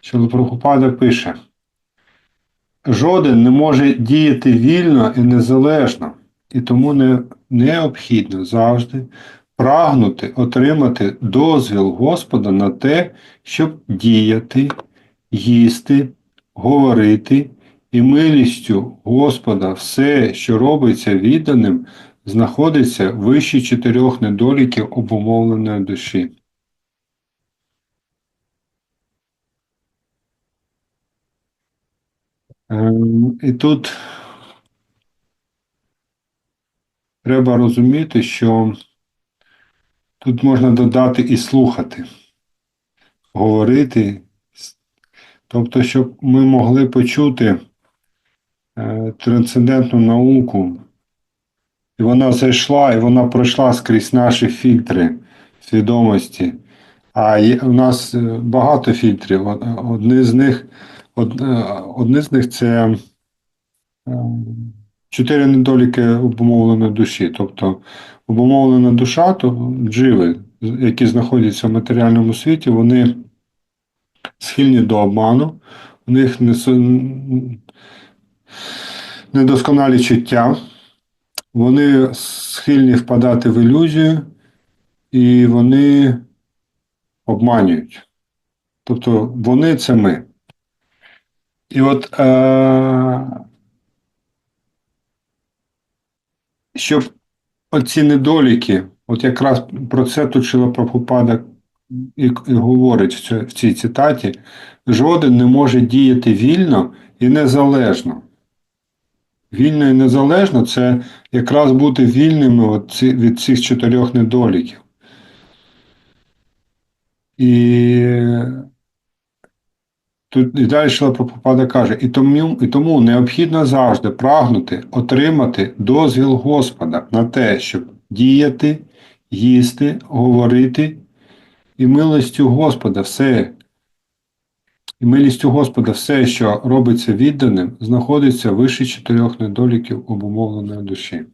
що Прабхупада пише: жоден не може діяти вільно і незалежно, і тому не, необхідно завжди прагнути отримати дозвіл Господа на те, щоб діяти, їсти, говорити, і милістю Господа все, що робиться відданим, знаходиться вище чотирьох недоліків обумовленої душі. І тут треба розуміти, що тут можна додати і слухати, говорити, тобто, щоб ми могли почути е, трансцендентну науку, і вона зайшла, і вона пройшла скрізь наші фільтри свідомості. А є, у нас е, багато фільтрів. Од- Одні з них, е, з них це е, чотири недоліки обумовленої душі. Тобто обумовлена душа, то дживи, які знаходяться в матеріальному світі, вони схильні до обману, у них недосконалі чуття, вони схильні впадати в ілюзію, і вони обманюють. Тобто вони це ми. І от е- щоб оці недоліки, от якраз про це тут Шила Прабхупада і, і говорить в, цій- в цій цитаті: жоден не може діяти вільно і незалежно. Вільно і незалежно це якраз бути вільними от ці, від цих чотирьох недоліків. І тут і далі Шила Прабхупада каже, і тому, і тому необхідно завжди прагнути отримати дозвіл Господа на те, щоб діяти, їсти, говорити, і милостю Господа все, і милістю Господа все, що робиться відданим, знаходиться вище чотирьох недоліків обумовленої душі.